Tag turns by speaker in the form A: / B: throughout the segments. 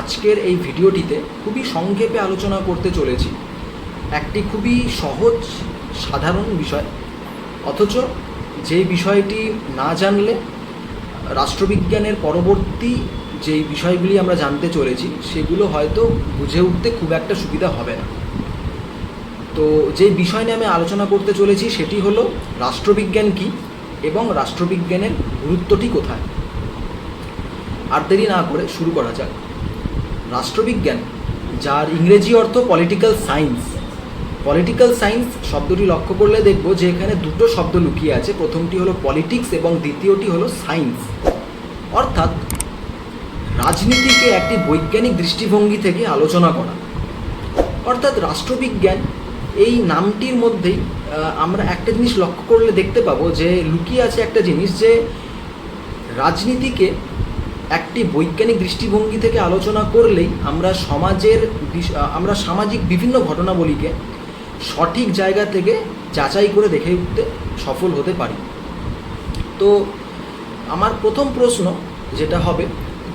A: আজকের এই ভিডিওটিতে খুবই সংক্ষেপে আলোচনা করতে চলেছি। একটি খুবই সহজ, সাধারণ বিষয়। অথচ যে বিষয়টি না জানলে রাষ্ট্রবিজ্ঞানের পরবর্তী যেই বিষয়গুলি আমরা জানতে চলেছি, সেগুলো হয়তো বুঝে উঠতে খুব একটা সুবিধা হবে না। তো যে বিষয় নিয়ে আমি আলোচনা করতে চলেছি, সেটি হলো রাষ্ট্রবিজ্ঞান কী এবং রাষ্ট্রবিজ্ঞানের গুরুত্বটি কোথায়? আর দেরি না করে শুরু করা যাক। রাষ্ট্রবিজ্ঞান, যার ইংরেজি অর্থ পলিটিক্যাল সায়েন্স পলিটিক্যাল সায়েন্স শব্দটি লক্ষ্য করলে দেখব যে এখানে দুটো শব্দ লুকিয়ে আছে। প্রথমটি হলো পলিটিক্স এবং দ্বিতীয়টি হলো সায়েন্স অর্থাৎ রাজনীতিকে একটি বৈজ্ঞানিক দৃষ্টিভঙ্গি থেকে আলোচনা করা। অর্থাৎ রাষ্ট্রবিজ্ঞান এই নামটির মধ্যেই আমরা একটা জিনিস লক্ষ্য করলে দেখতে পাবো যে লুকিয়ে আছে একটা জিনিস যে রাজনীতিকে একটি বৈজ্ঞানিক দৃষ্টিভঙ্গি থেকে আলোচনা করলেই আমরা সমাজের আমরা সামাজিক বিভিন্ন ঘটনাবলীকে সঠিক জায়গা থেকে যাচাই করে দেখে উঠতে সফল হতে পারি। তো আমার প্রথম প্রশ্ন যেটা হবে,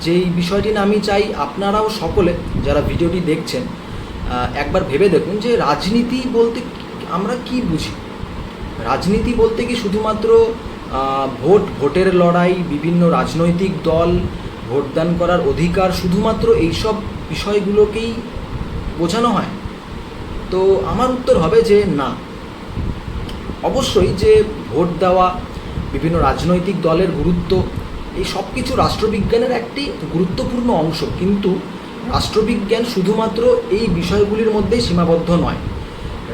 A: যেই বিষয়টি নিয়ে আমি চাই আপনারাও সকলে যারা ভিডিওটি দেখছেন একবার ভেবে দেখুন যে রাজনীতি বলতে আমরা কি বুঝি? রাজনীতি বলতে কি শুধুমাত্র ভোট, ভোটের লড়াই, বিভিন্ন রাজনৈতিক দল ভোটদান করার অধিকার শুধুমাত্র এইসব বিষয়গুলোকেই বোঝানো হয়। তো আমার উত্তর হবে যে না। অবশ্যই যে ভোট দেওয়া, বিভিন্ন রাজনৈতিক দলের গুরুত্ব, এই সব কিছু রাষ্ট্রবিজ্ঞানের একটি গুরুত্বপূর্ণ অংশ। কিন্তু রাষ্ট্রবিজ্ঞান শুধুমাত্র এই বিষয়গুলির মধ্যেই সীমাবদ্ধ নয়।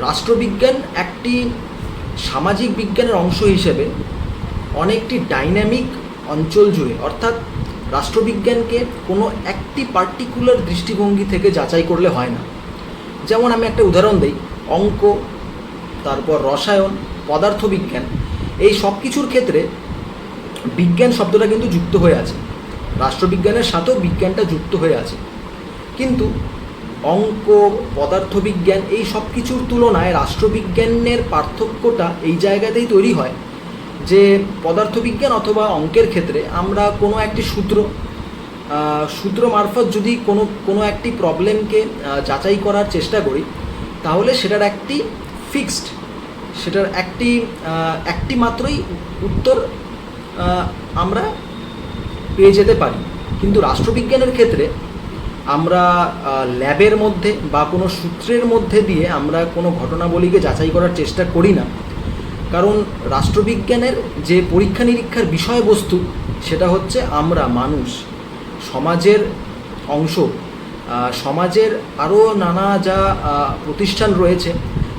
A: রাষ্ট্রবিজ্ঞান একটি সামাজিক বিজ্ঞানের অংশ হিসেবে অনেকটি ডাইনামিক অঞ্চল জুড়ে, অর্থাৎ রাষ্ট্রবিজ্ঞানকে কোনো একটি পার্টিকুলার দৃষ্টিভঙ্গি থেকে যাচাই করলে হয় না। যেমন আমি একটা উদাহরণ দিই, অঙ্ক, তারপর রসায়ন, পদার্থবিজ্ঞান, এই সব কিছুর ক্ষেত্রে বিজ্ঞান শব্দটা কিন্তু যুক্ত হয়ে আছে। রাষ্ট্রবিজ্ঞানের সাথেও বিজ্ঞানটা যুক্ত হয়ে আছে। কিন্তু অঙ্ক, পদার্থবিজ্ঞান, এই সব কিছুর তুলনায় রাষ্ট্রবিজ্ঞানের পার্থক্যটা এই জায়গাতেই তৈরি হয় যে পদার্থবিজ্ঞান অথবা অঙ্কের ক্ষেত্রে আমরা কোনো একটি সূত্র সূত্র মারফত যদি কোনো কোনো একটি প্রবলেমকে যাচাই করার চেষ্টা করি, তাহলে সেটার একটি ফিক্সড সেটার একটি একটি মাত্রই উত্তর আমরা পেয়ে যেতে পারি। কিন্তু রাষ্ট্রবিজ্ঞানের ক্ষেত্রে আমরা ল্যাবের মধ্যে বা কোনো সূত্রের মধ্যে দিয়ে আমরা কোনো ঘটনাবলীকে যাচাই করার চেষ্টা করি না। কারণ রাষ্ট্রবিজ্ঞানের যে পরীক্ষা নিরীক্ষার বিষয়বস্তু, সেটা হচ্ছে আমরা মানুষ, সমাজের অংশ। সমাজের আরও নানা যা প্রতিষ্ঠান রয়েছে,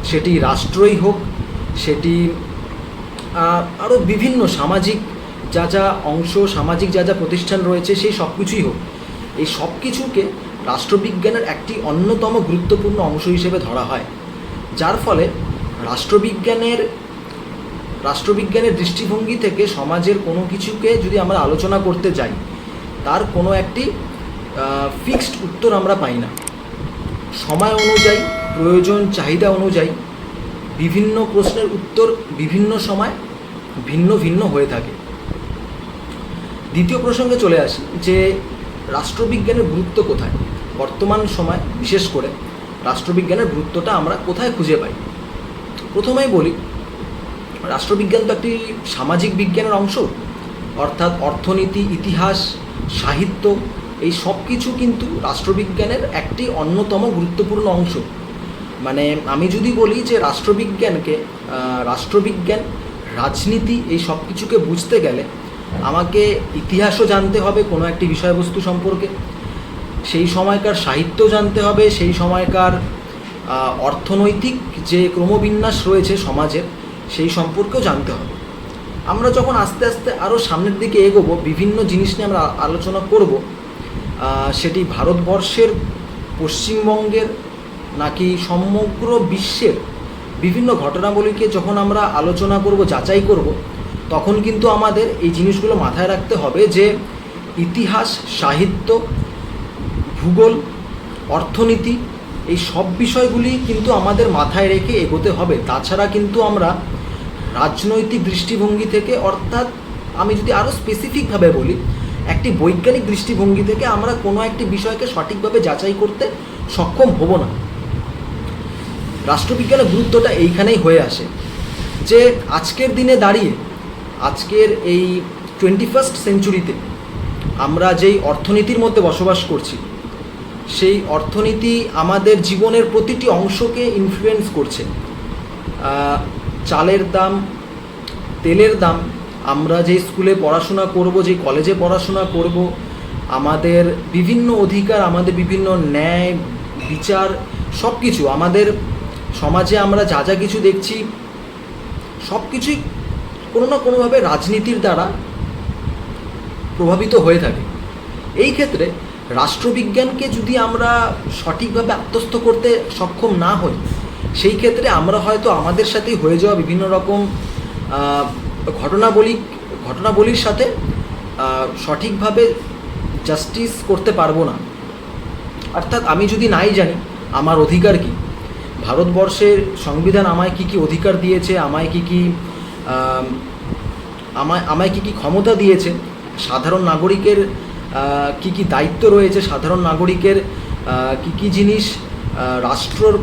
A: সেটি রাষ্ট্রই হোক, সেটি আরও বিভিন্ন সামাজিক যা যা অংশ, সামাজিক যা যা প্রতিষ্ঠান রয়েছে, সেই সব কিছুই হোক। এই সব কিছুকে রাষ্ট্রবিজ্ঞানের একটি অন্যতম গুরুত্বপূর্ণ অংশ হিসেবে ধরা হয়। যার ফলে রাষ্ট্রবিজ্ঞানের রাষ্ট্রবিজ্ঞানের দৃষ্টিভঙ্গি থেকে সমাজের কোনো কিছুকে যদি আমরা আলোচনা করতে যাই, তার কোনো একটি ফিক্সড উত্তর আমরা পাই না। সময় অনুযায়ী, প্রয়োজন, চাহিদা অনুযায়ী বিভিন্ন প্রশ্নের উত্তর বিভিন্ন সময় ভিন্ন ভিন্ন হয়ে থাকে। দ্বিতীয় প্রসঙ্গে চলে আসি যে, রাষ্ট্রবিজ্ঞানের গুরুত্ব কোথায়? বর্তমান সময়, বিশেষ করে রাষ্ট্রবিজ্ঞানের গুরুত্বটা আমরা কোথায় খুঁজে পাই? প্রথমেই বলি রাষ্ট্রবিজ্ঞান তো একটি সামাজিক বিজ্ঞানের অংশ। অর্থাৎ অর্থনীতি, ইতিহাস, সাহিত্য, এই সব কিছু কিন্তু রাষ্ট্রবিজ্ঞানের একটি অন্যতম গুরুত্বপূর্ণ অংশ। মানে আমি যদি বলি যে রাষ্ট্রবিজ্ঞানকে রাষ্ট্রবিজ্ঞান, রাজনীতি এই সব কিছুকে বুঝতে গেলে আমাকে ইতিহাসও জানতে হবে কোনো একটি বিষয়বস্তু সম্পর্কে। সেই সময়কার সাহিত্য জানতে হবে, সেই সময়কার অর্থনৈতিক যে ক্রমবিন্যাস রয়েছে সমাজের সেই সম্পর্কেও জানতে হবে। আমরা যখন আস্তে আস্তে আরও সামনের দিকে এগোবো, বিভিন্ন জিনিস নিয়ে আমরা আলোচনা করব সেটি ভারতবর্ষের পশ্চিমবঙ্গের নাকি সমগ্র বিশ্বের বিভিন্ন ঘটনাবলীকে যখন আমরা আলোচনা করব, যাচাই করব, তখন কিন্তু আমাদের এই জিনিসগুলো মাথায় রাখতে হবে যে ইতিহাস, সাহিত্য, ভূগোল, অর্থনীতি, এই সব বিষয়গুলি কিন্তু আমাদের মাথায় রেখে এগোতে হবে। তাছাড়া কিন্তু আমরা রাজনৈতিক দৃষ্টিভঙ্গি থেকে, অর্থাৎ আমি যদি আরও স্পেসিফিকভাবে বলি, একটি বৈজ্ঞানিক দৃষ্টিভঙ্গি থেকে আমরা কোনো একটি বিষয়কে সঠিকভাবে যাচাই করতে সক্ষম হব না। রাষ্ট্রবিজ্ঞানের গুরুত্বটা এইখানেই হয়ে আসে যে আজকের দিনে দাঁড়িয়ে, আজকের এই টোয়েন্টি ফার্স্ট সেঞ্চুরিতে আমরা যেই অর্থনীতির মধ্যে বসবাস করছি, সেই অর্থনীতি আমাদের জীবনের প্রতিটি অংশকে ইনফ্লুয়েন্স করছে। চালের দাম, তেলের দাম, আমরা যে স্কুলে পড়াশোনা করব, যে কলেজে পড়াশোনা করব, আমাদের বিভিন্ন অধিকার, আমাদের বিভিন্ন ন্যায়, বিচার সব কিছু আমাদের সমাজে আমরা যা যা কিছু দেখছি সব কিছুই কোনো না কোনোভাবে রাজনীতির দ্বারা প্রভাবিত হয়ে থাকে। এই ক্ষেত্রে রাষ্ট্রবিজ্ঞানকে যদি আমরা সঠিকভাবে আত্মস্থ করতে সক্ষম না হই সেই ক্ষেত্রে আমরা হয়তো আমাদের সাথেই হয়ে যাওয়া বিভিন্ন রকম ঘটনাবলী, ঘটনাবলীর সাথে সঠিকভাবে জাস্টিস করতে পারব না। অর্থাৎ আমি যদি নাই জানি, আমার অধিকার কি? ভারতবর্ষের সংবিধান আমায় কি কি অধিকার দিয়েছে, আমায় কি কি আমায় আমায় কি কি ক্ষমতা দিয়েছে, সাধারণ নাগরিকের কি কি দায়িত্ব রয়েছে, সাধারণ নাগরিকের কি কি জিনিস রাষ্ট্রর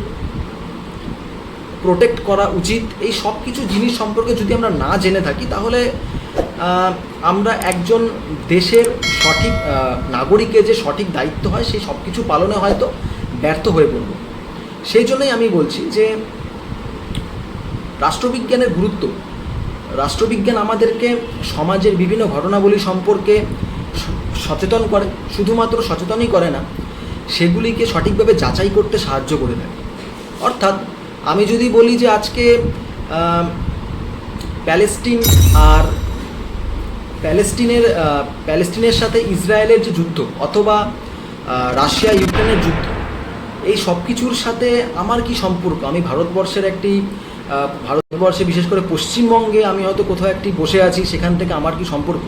A: প্রোটেক্ট করা উচিত। এই সব কিছু জিনিস সম্পর্কে যদি আমরা না জেনে থাকি, তাহলে আমরা একজন দেশের সঠিক নাগরিকের যে সঠিক দায়িত্ব হয়, সেই সব কিছু পালনে হয়তো ব্যর্থ হয়ে পড়ব। সেই জন্যই আমি বলছি যে, রাষ্ট্রবিজ্ঞানের গুরুত্ব। রাষ্ট্রবিজ্ঞান আমাদেরকে সমাজের বিভিন্ন ঘটনাবলী সম্পর্কে সচেতন করে, শুধুমাত্র সচেতনই করে না, সেগুলিকে সঠিকভাবে যাচাই করতে সাহায্য করে দেয় অর্থাৎ আমি যদি বলি যে আজকে প্যালেস্টিন আর প্যালেস্টিনের প্যালেস্টিনের সাথে ইসরায়েলের যে যুদ্ধ অথবা রাশিয়া, ইউক্রেনের যুদ্ধ, এই সব কিছুর সাথে আমার কি সম্পর্ক? আমি ভারতবর্ষের একটি ভারতবর্ষে বিশেষ করে পশ্চিমবঙ্গে আমি হয়তো কোথাও একটি বসে আছি, সেখান থেকে আমার কি সম্পর্ক?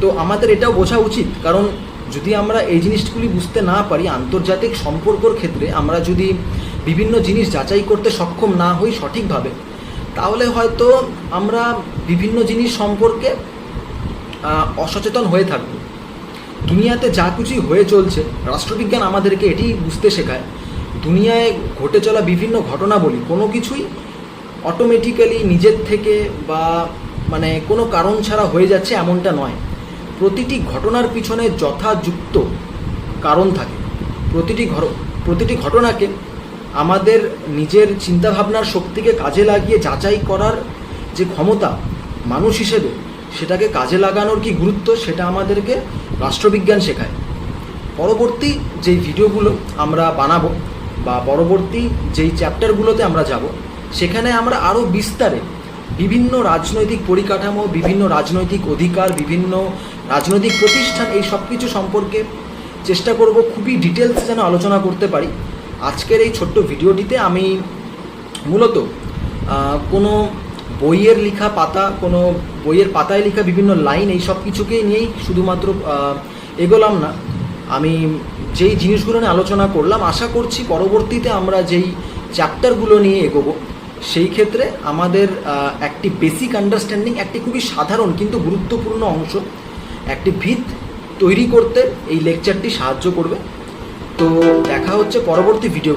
A: তো আমাদের এটাও বোঝা উচিত, কারণ যদি আমরা এই জিনিসগুলি বুঝতে না পারি আন্তর্জাতিক সম্পর্কর ক্ষেত্রে, আমরা যদি বিভিন্ন জিনিস যাচাই করতে সক্ষম না হই সঠিকভাবে, তাহলে হয়তো আমরা বিভিন্ন জিনিস সম্পর্কে অসচেতন হয়ে থাকব। দুনিয়াতে যা কিছুই হয়ে চলছে, রাষ্ট্রবিজ্ঞান আমাদেরকে এটি বুঝতে শেখায়, দুনিয়ায় ঘটে চলা বিভিন্ন ঘটনাবলী, কোনো কিছুই অটোমেটিক্যালি নিজের থেকে বা মানে কোনো কারণ ছাড়া হয়ে যাচ্ছে এমনটা নয়। প্রতিটি ঘটনার পিছনে যথাযুক্ত কারণ থাকে। প্রতিটি ঘর, প্রতিটি ঘটনাকে আমাদের নিজের চিন্তাভাবনার শক্তিকে কাজে লাগিয়ে যাচাই করার যে ক্ষমতা মানুষ হিসেবে, সেটাকে কাজে লাগানোর কি গুরুত্ব, সেটা আমাদেরকে রাষ্ট্রবিজ্ঞান শেখায়। পরবর্তী যেই ভিডিওগুলো আমরা বানাবো বা পরবর্তী যেই চ্যাপ্টারগুলোতে আমরা যাব, সেখানে আমরা আরও বিস্তারে বিভিন্ন রাজনৈতিক পরিকাঠামো, বিভিন্ন রাজনৈতিক অধিকার, বিভিন্ন রাজনৈতিক প্রতিষ্ঠান, এই সব কিছু সম্পর্কে চেষ্টা করব খুবই ডিটেলস যেন আলোচনা করতে পারি। আজকের এই ছোট্ট ভিডিওটিতে আমি মূলত কোনো বইয়ের লেখা পাতা, কোনো বইয়ের পাতায় লেখা বিভিন্ন লাইন এই সব কিছুকে নিয়েই শুধুমাত্র এগোলাম না। আমি যেই জিনিসগুলো নিয়ে আলোচনা করলাম, আশা করছি পরবর্তীতে আমরা যেই চ্যাপ্টারগুলো নিয়ে এগোবো, সেই ক্ষেত্রে আমাদের একটি বেসিক আন্ডারস্ট্যান্ডিং একটি খুবই সাধারণ কিন্তু গুরুত্বপূর্ণ অংশ, একটি ভিত তৈরি করতে এই লেকচারটি সাহায্য করবে। তো দেখা হচ্ছে পরবর্তী ভিডিও